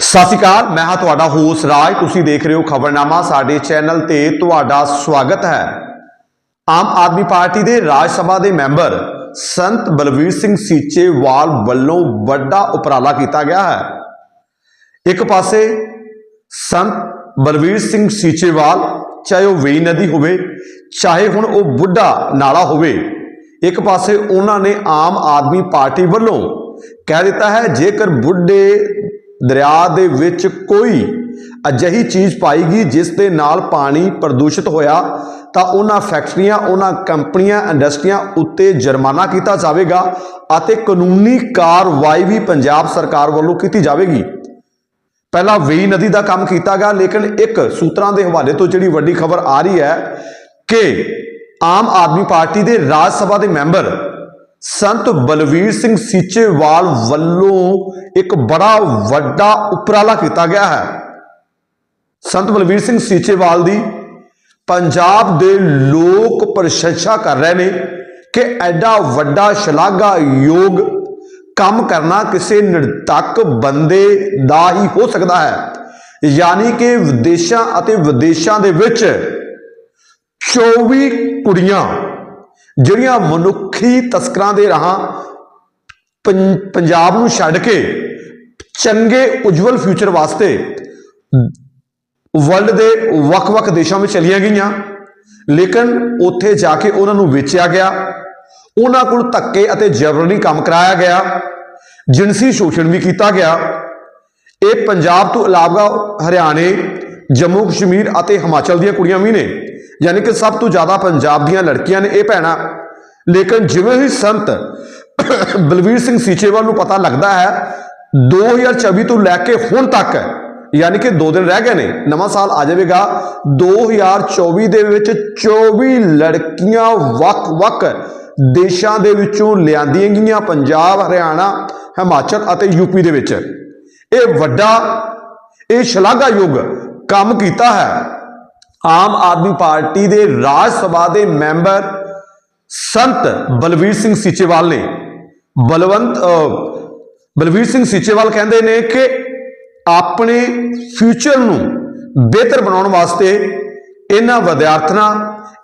ਸਤਿ ਸ਼੍ਰੀ ਅਕਾਲ, ਮੈਂ ਹਾਂ ਤੁਹਾਡਾ ਹੋਸ ਰਾਜ। ਤੁਸੀਂ ਦੇਖ ਰਹੇ ਹੋ ਖਬਰਨਾਮਾ, ਸਾਡੇ ਚੈਨਲ ਤੇ ਤੁਹਾਡਾ ਸਵਾਗਤ ਹੈ। ਆਮ ਆਦਮੀ ਪਾਰਟੀ ਦੇ ਰਾਜ ਸਭਾ ਦੇ ਮੈਂਬਰ ਸੰਤ ਬਲਵੀਰ ਸਿੰਘ ਸੀਚੇਵਾਲ ਵੱਲੋਂ ਵੱਡਾ ਉਪਰਾਲਾ ਕੀਤਾ ਗਿਆ ਹੈ। ਇੱਕ ਪਾਸੇ ਸੰਤ ਬਲਵੀਰ ਸਿੰਘ ਸੀਚੇਵਾਲ, ਚਾਹੇ ਉਹ ਵੇਈ ਨਦੀ ਹੋਵੇ, ਚਾਹੇ ਹੁਣ ਉਹ ਬੁੱਢਾ ਨਾਲਾ ਹੋਵੇ, ਇੱਕ ਪਾਸੇ ਉਹਨਾਂ ਨੇ ਆਮ ਆਦਮੀ ਪਾਰਟੀ ਵੱਲੋਂ ਕਹਿ ਦਿੱਤਾ ਹੈ, ਜੇਕਰ ਬੁੱਢੇ ਦਰਿਆ ਦੇ ਵਿੱਚ ਕੋਈ ਅਜਿਹੀ ਚੀਜ਼ ਪਾਈਗੀ ਜਿਸ ਦੇ ਨਾਲ ਪਾਣੀ ਪ੍ਰਦੂਸ਼ਿਤ ਹੋਇਆ, ਤਾਂ ਉਹਨਾਂ ਫੈਕਟਰੀਆਂ, ਉਹਨਾਂ ਕੰਪਨੀਆਂ, ਇੰਡਸਟਰੀਆਂ ਉੱਤੇ ਜੁਰਮਾਨਾ ਕੀਤਾ ਜਾਵੇਗਾ ਅਤੇ ਕਾਨੂੰਨੀ ਕਾਰਵਾਈ ਵੀ ਪੰਜਾਬ ਸਰਕਾਰ ਵੱਲੋਂ ਕੀਤੀ ਜਾਵੇਗੀ। ਪਹਿਲਾਂ ਵੇਈ ਨਦੀ ਦਾ ਕੰਮ ਕੀਤਾ ਗਿਆ, ਲੇਕਿਨ ਇੱਕ ਸੂਤਰਾਂ ਦੇ ਹਵਾਲੇ ਤੋਂ ਜਿਹੜੀ ਵੱਡੀ ਖਬਰ ਆ ਰਹੀ ਹੈ ਕਿ ਆਮ ਆਦਮੀ ਪਾਰਟੀ ਦੇ ਰਾਜ ਸਭਾ ਦੇ ਮੈਂਬਰ ਸੰਤ ਬਲਵੀਰ ਸਿੰਘ ਸੀਚੇਵਾਲ ਵੱਲੋਂ ਇੱਕ ਬੜਾ ਵੱਡਾ ਉਪਰਾਲਾ ਕੀਤਾ ਗਿਆ ਹੈ। ਸੰਤ ਬਲਵੀਰ ਸਿੰਘ ਸੀਚੇਵਾਲ ਦੀ ਪੰਜਾਬ ਦੇ ਲੋਕ ਪ੍ਰਸ਼ੰਸਾ ਕਰ ਰਹੇ ਨੇ ਕਿ ਐਡਾ ਵੱਡਾ ਸ਼ਲਾਘਾਯੋਗ ਕੰਮ ਕਰਨਾ ਕਿਸੇ ਨਿਰਤਕ ਬੰਦੇ ਦਾ ਹੀ ਹੋ ਸਕਦਾ ਹੈ। ਯਾਨੀ ਕਿ ਵਿਦੇਸ਼ਾਂ ਅਤੇ ਵਿਦੇਸ਼ਾਂ ਦੇ ਵਿੱਚ 24 ਕੁੜੀਆਂ ਜਿਹੜੀਆਂ ਮਨੁੱਖੀ ਤਸਕਰਾਂ ਦੇ ਰਾਹਾਂ ਪੰ- ਪੰਜਾਬ ਨੂੰ ਛੱਡ ਕੇ ਚੰਗੇ ਉਜਵਲ ਫਿਊਚਰ ਵਾਸਤੇ ਵਰਲਡ ਦੇ ਵੱਖ-ਵੱਖ ਦੇਸ਼ਾਂ ਵਿੱਚ ਚਲੀਆਂ ਗਈਆਂ। ਲੇਕਿਨ ਉੱਥੇ ਜਾ ਕੇ ਉਹਨਾਂ ਨੂੰ ਵੇਚਿਆ ਗਿਆ। ਉਹਨਾਂ ਕੋਲ ਧੱਕੇ ਅਤੇ ਜ਼ਬਰਨੀ ਕੰਮ ਕਰਾਇਆ ਗਿਆ। ਜਿਨਸੀ ਸ਼ੋਸ਼ਣ ਵੀ ਕੀਤਾ ਗਿਆ। ਇਹ ਪੰਜਾਬ ਤੋਂ ਇਲਾਵਾ ਹਰਿਆਣੇ ਜੰਮੂ ਕਸ਼ਮੀਰ ਅਤੇ ਹਿਮਾਚਲ ਦੀਆਂ ਕੁੜੀਆਂ ਵੀ ਨੇ। ਯਾਨੀ ਕਿ ਸਭ ਤੋਂ ਜ਼ਿਆਦਾ ਪੰਜਾਬ ਦੀਆਂ ਲੜਕੀਆਂ ਨੇ ਇਹ ਭੈਣਾਂ। ਲੇਕਿਨ ਜਿਵੇਂ ਹੀ ਸੰਤ ਬਲਵੀਰ ਸਿੰਘ ਸੀਚੇਵਾਲ ਨੂੰ ਪਤਾ ਲੱਗਦਾ ਹੈ 2024 ਤੋਂ ਲੈ ਕੇ ਹੁਣ ਤੱਕ, ਯਾਨੀ ਕਿ 2 ਦਿਨ ਰਹਿ ਗਏ ਨੇ, ਨਵਾਂ ਸਾਲ ਆ ਜਾਵੇਗਾ 2024 ਦੇ ਵਿੱਚ 24 ਲੜਕੀਆਂ ਵੱਖ-ਵੱਖ ਦੇਸ਼ਾਂ ਦੇ ਵਿੱਚੋਂ ਲਿਆਂਦੀਆਂ ਗਈਆਂ, ਪੰਜਾਬ, ਹਰਿਆਣਾ, ਹਿਮਾਚਲ ਅਤੇ ਯੂਪੀ ਦੇ ਵਿੱਚ। ਇਹ ਵੱਡਾ, ਇਹ ਸ਼ਲਾਘਾਯੋਗ ਕੰਮ ਕੀਤਾ ਹੈ। ਆਮ ਆਦਮੀ ਪਾਰਟੀ ਦੇ ਰਾਜ ਸਭਾ ਦੇ ਮੈਂਬਰ ਸੰਤ ਬਲਵੀਰ ਸਿੰਘ ਸੀਚੇਵਾਲ ਨੇ ਬਲਵੰਤ ਅਹ, ਬਲਵੀਰ ਸਿੰਘ ਸੀਚੇਵਾਲ ਕਹਿੰਦੇ ਨੇ ਕਿ ਆਪਣੇ ਫਿਊਚਰ ਨੂੰ ਬਿਹਤਰ ਬਣਾਉਣ ਵਾਸਤੇ ਇਹਨਾਂ ਵਿਦਿਆਰਥਣਾਂ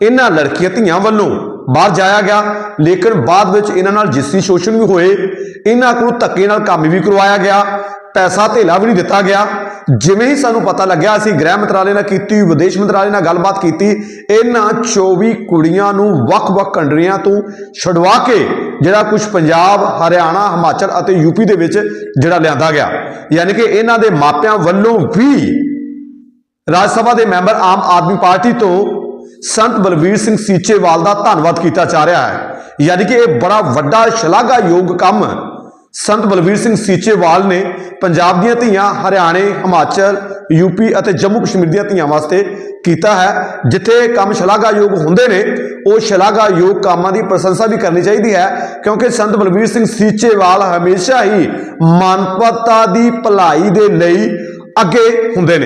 ਇਹਨਾਂ ਲੜਕੀਆਂ ਧੀਆਂ ਵੱਲੋਂ ਬਾਹਰ ਜਾਇਆ ਗਿਆ। ਲੇਕਿਨ ਬਾਅਦ ਵਿੱਚ ਇਹਨਾਂ ਨਾਲ ਜਿਸੀ ਸ਼ੋਸ਼ਣ ਵੀ ਹੋਏ ਇਹਨਾਂ ਕੋਲ ਧੱਕੇ ਨਾਲ ਕੰਮ ਵੀ ਕਰਵਾਇਆ ਗਿਆ ਪੈਸਾ ਧੇਲਾ ਵੀ ਨਹੀਂ ਦਿੱਤਾ ਗਿਆ। ਜਿਵੇਂ ਹੀ ਸਾਨੂੰ ਪਤਾ ਲੱਗਿਆ, ਅਸੀਂ ਗ੍ਰਹਿ ਮੰਤਰਾਲੇ ਨਾਲ ਕੀਤੀ, ਵਿਦੇਸ਼ ਮੰਤਰਾਲੇ ਨਾਲ ਗੱਲਬਾਤ ਕੀਤੀ, ਇਹਨਾਂ 24 ਕੁੜੀਆਂ ਨੂੰ ਵੱਖ-ਵੱਖ ਕੰਟਰੀਆਂ ਤੋਂ ਛਡਵਾ ਕੇ ਜਿਹੜਾ ਕੁਝ ਪੰਜਾਬ, ਹਰਿਆਣਾ, ਹਿਮਾਚਲ ਅਤੇ ਯੂਪੀ ਦੇ ਵਿੱਚ ਜਿਹੜਾ ਲਿਆਂਦਾ ਗਿਆ। ਯਾਨੀ ਕਿ ਇਹਨਾਂ ਦੇ ਮਾਪਿਆਂ ਵੱਲੋਂ ਵੀ ਰਾਜ ਸਭਾ ਦੇ ਮੈਂਬਰ ਆਮ ਆਦਮੀ ਪਾਰਟੀ ਤੋਂ ਸੰਤ ਬਲਵੀਰ ਸਿੰਘ ਸੀਚੇਵਾਲ ਦਾ ਧੰਨਵਾਦ ਕੀਤਾ ਜਾ ਰਿਹਾ ਹੈ। ਯਾਨੀ ਕਿ ਇਹ ਬੜਾ ਵੱਡਾ, ਸ਼ਲਾਘਾਯੋਗ ਕੰਮ ਸੰਤ ਬਲਵੀਰ ਸਿੰਘ ਸੀਚੇਵਾਲ ਨੇ ਪੰਜਾਬ ਦੀਆਂ ਧੀਆਂ ਹਰਿਆਣੇ, ਹਿਮਾਚਲ ਯੂਪੀ ਅਤੇ ਜੰਮੂ ਕਸ਼ਮੀਰ ਦੀਆਂ ਧੀਆਂ ਵਾਸਤੇ ਕੀਤਾ ਹੈ, ਜਿੱਥੇ ਕੰਮ ਸ਼ਲਾਘਾਯੋਗ ਹੁੰਦੇ ਨੇ, ਉਹ ਸ਼ਲਾਘਾਯੋਗ ਕੰਮਾਂ ਦੀ ਪ੍ਰਸ਼ੰਸਾ ਵੀ ਕਰਨੀ ਚਾਹੀਦੀ ਹੈ, ਕਿਉਂਕਿ ਸੰਤ ਬਲਵੀਰ ਸਿੰਘ ਸੀਚੇਵਾਲ ਹਮੇਸ਼ਾ ਹੀ ਮਾਨਵਤਾ ਦੀ ਭਲਾਈ ਦੇ ਲਈ ਅੱਗੇ ਹੁੰਦੇ ਨੇ।